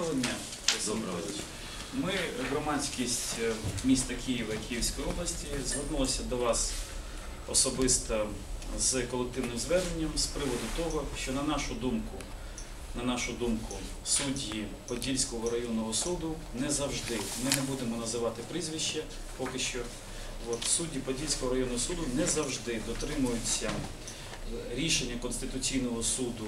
Доброго дня. Доброго Олексій Ми, громадськість е, міста Києва Київської області, звернулися до вас особисто з колективним зверненням з приводу того, що на нашу думку, на нашу думку, судді Подільського районного суду не завжди, ми не будемо називати прізвище поки що. От, судді Подільського районного суду не завжди дотримуються е, рішення Конституційного суду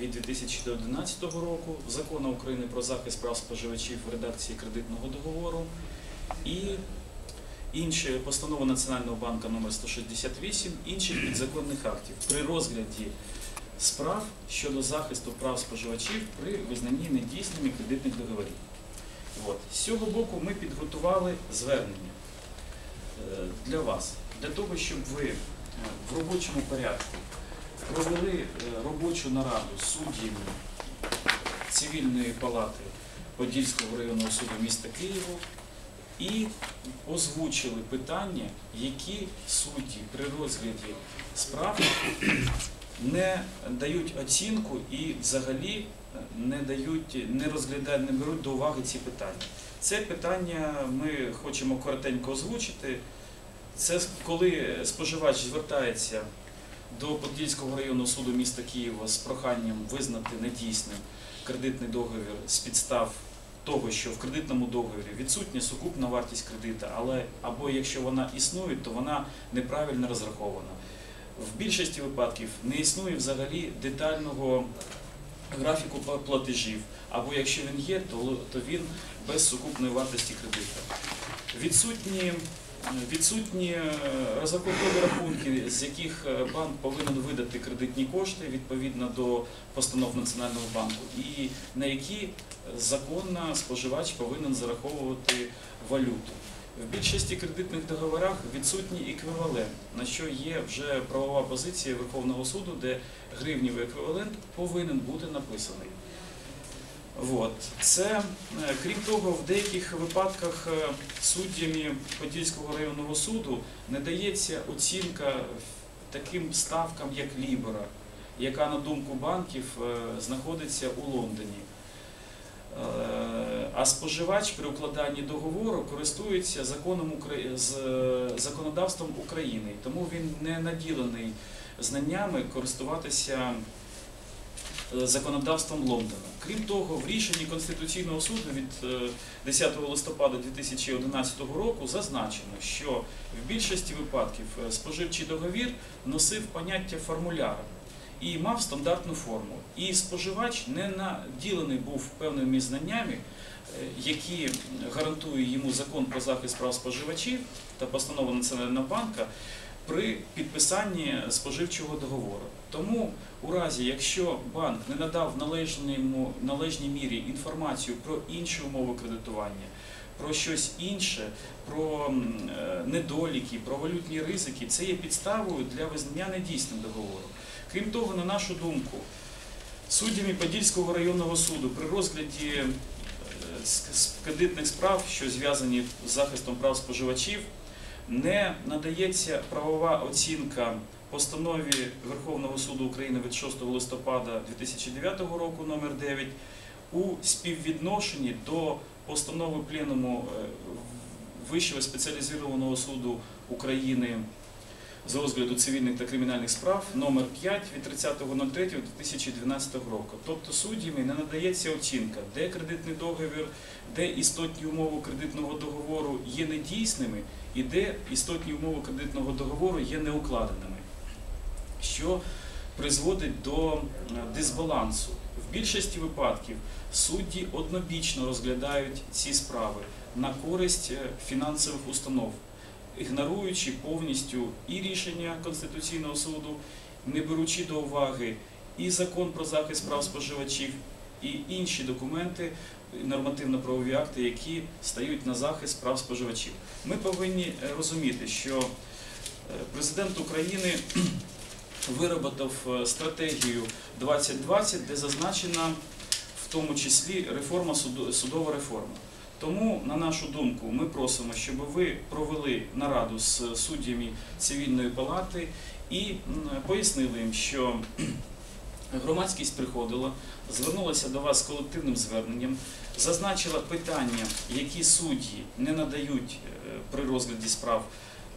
від 2011 року закону України про захист прав споживачів в редакції кредитного договору і інші постанова Національного банку номер 168 інших підзаконних актів при розгляді справ щодо захисту прав споживачів при визнанні недійсними кредитних договорів. От. З цього боку ми підготували звернення е, для вас, для того, щоб ви е, в робочому порядку провели е, робочу нараду з суддями цивільної палати Подільського районного суду міста Києва і озвучили питання, які судді при розгляді справ не дають оцінку і взагалі не дають, не розглядають, не беруть до уваги ці питання. Це питання ми хочемо коротенько озвучити. Це коли споживач звертається до Подільського районного суду міста Києва з проханням визнати недійсним кредитний договір з підстав того, що в кредитному договорі відсутня сукупна вартість кредита, але або якщо вона існує, то вона неправильно розрахована. В більшості випадків не існує взагалі детального графіку платежів, або якщо він є, то, він без сукупної вартості кредита. Відсутні Відсутні е, розрахункові рахунки, з яких е, банк повинен видати кредитні кошти відповідно до постанов Національного банку, і на які законно споживач повинен зараховувати валюту. В більшості кредитних договорах відсутній еквівалент, на що є вже правова позиція Верховного суду, де гривнівий еквівалент повинен бути написаний. От. Це, е, крім того, в деяких випадках е, суддями Подільського районного суду не дається оцінка таким ставкам, як Лібера, яка, на думку банків, е, знаходиться у Лондоні. А споживач при укладанні договору користується законом з законодавством України, тому він не наділений знаннями користуватися законодавством Лондона. Крім того, в рішенні Конституційного суду від е, 10 листопада 2011 року зазначено, що в більшості випадків е, споживчий договір носив поняття формуляра і мав стандартну форму. І споживач не наділений був певними знаннями, е, які гарантує йому закон про захист прав споживачів та постанова Національного банка при підписанні споживчого договору. Тому у разі, якщо банк не надав в належній мірі інформацію про інші умови кредитування, про щось інше, про е, недоліки, про валютні ризики, це є підставою для визнання недійсним договору. Крім того, на нашу думку, суддями Подільського районного суду при розгляді е, кредитних справ, що зв'язані з захистом прав споживачів, не надається правова оцінка постанові Верховного суду України від 6 листопада 2009 року номер 9 у співвідношенні до постанови Пленуму е, Вищого спеціалізованого суду України з розгляду цивільних та кримінальних справ номер 5 від 30.03.2012 року. Тобто суддями не надається оцінка, де кредитний договір, де істотні умови кредитного договору є недійсними і де істотні умови кредитного договору є неукладеними, що призводить до е, дисбалансу. В більшості випадків судді однобічно розглядають ці справи на користь е, фінансових установ, ігноруючи повністю і рішення Конституційного суду, не беручи до уваги і закон про захист прав споживачів, і інші документи, нормативно-правові акти, які стають на захист прав споживачів. Ми повинні е, розуміти, що е, президент України вироботав е, стратегію 2020, де зазначена в тому числі реформа судова реформа. Тому, на нашу думку, ми просимо, щоб ви провели нараду з суддями цивільної палати і пояснили їм, що Громадськість приходила, звернулася до вас з колективним зверненням, зазначила питання, які судді не надають е, при розгляді справ,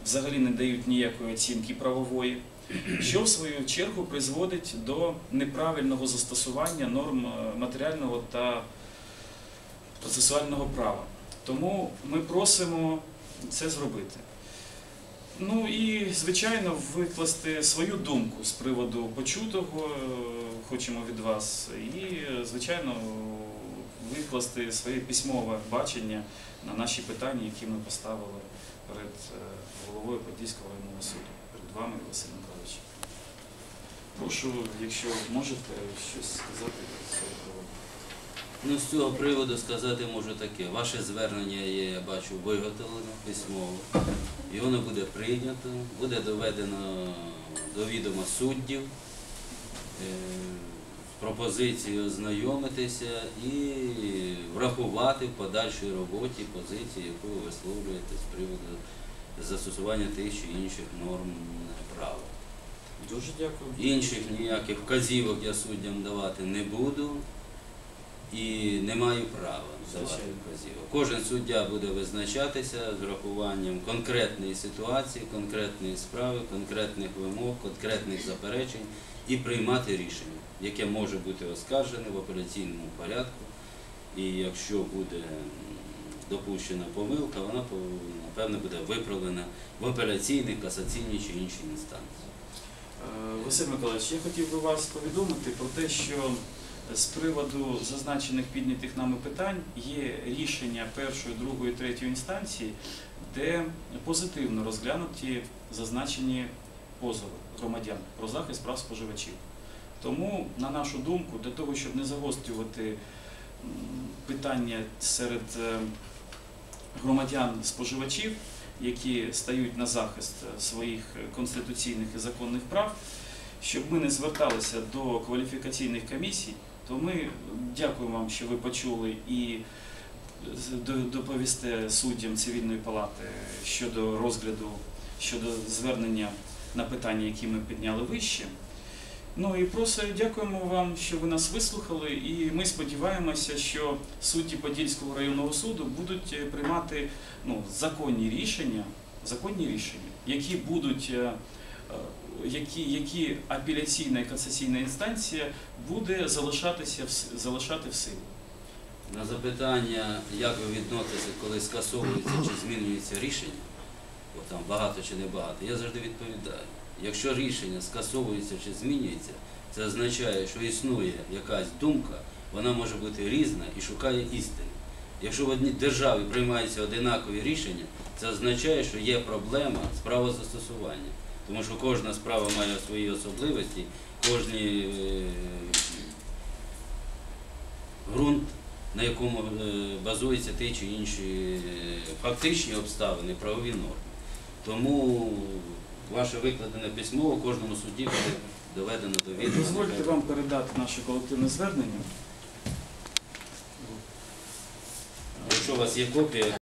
взагалі не дають ніякої оцінки правової, що в свою чергу призводить до неправильного застосування норм е, матеріального та процесуального права. Тому ми просимо це зробити. Ну і, звичайно, викласти свою думку з приводу почутого е, хочемо від вас, і, звичайно, викласти своє письмове бачення на наші питання, які ми поставили перед е, головою Подільського районного суду, перед вами, Василь Миколаївич. Прошу, якщо можете щось сказати цього приводу. Ну, з цього приводу сказати можу таке. Ваше звернення є, я бачу, виготовлено письмово. І воно буде прийнято, буде доведено до відома суддів, е, з пропозицією ознайомитися і врахувати в подальшій роботі позиції, яку ви висловлюєте з приводу застосування тих чи інших норм права. Дуже дякую. Інших ніяких вказівок я суддям давати не буду і не маю права давати вказівок. Кожен суддя буде визначатися з врахуванням конкретної ситуації, конкретної справи, конкретних вимог, конкретних заперечень і приймати рішення, яке може бути оскаржене в апеляційному порядку. І якщо буде допущена помилка, вона напевно буде виправлена в апеляційній, касаційній чи іншій інстанції. Е, Василь Миколаївич, я хотів би вас повідомити про те, що з приводу зазначених піднятих нами питань є рішення першої, другої, третьої інстанції, де позитивно розглянуті зазначені позови громадян про захист прав споживачів. Тому, на нашу думку, для того, щоб не загострювати питання серед е, громадян-споживачів, які стають на захист е, своїх конституційних і законних прав, щоб ми не зверталися до кваліфікаційних комісій, то ми дякуємо вам, що ви почули і доповісте суддям цивільної палати щодо розгляду, щодо звернення на питання, які ми підняли вище. Ну і просто дякуємо вам, що ви нас вислухали, і ми сподіваємося, що судді Подільського районного суду будуть е, приймати ну, законні рішення, законні рішення, які будуть, е, е, які, які апеляційна і касаційна інстанція буде залишатися в залишати в силі. На запитання, як ви відноситеся, коли скасовується чи змінюється рішення, бо там багато чи не багато, я завжди відповідаю. Якщо рішення скасовується чи змінюється, це означає, що існує якась думка, вона може бути різна і шукає істини. Якщо в одній державі приймаються одинакові рішення, це означає, що є проблема з правозастосуванням. Тому що кожна справа має свої особливості, кожні е, ґрунт, на якому е, базуються ті чи інші е, фактичні обставини, правові норми. Тому ваше викладене письмо у кожному судді буде доведено до відома. Дозвольте вам передати наше колективне звернення. Якщо у вас є копія,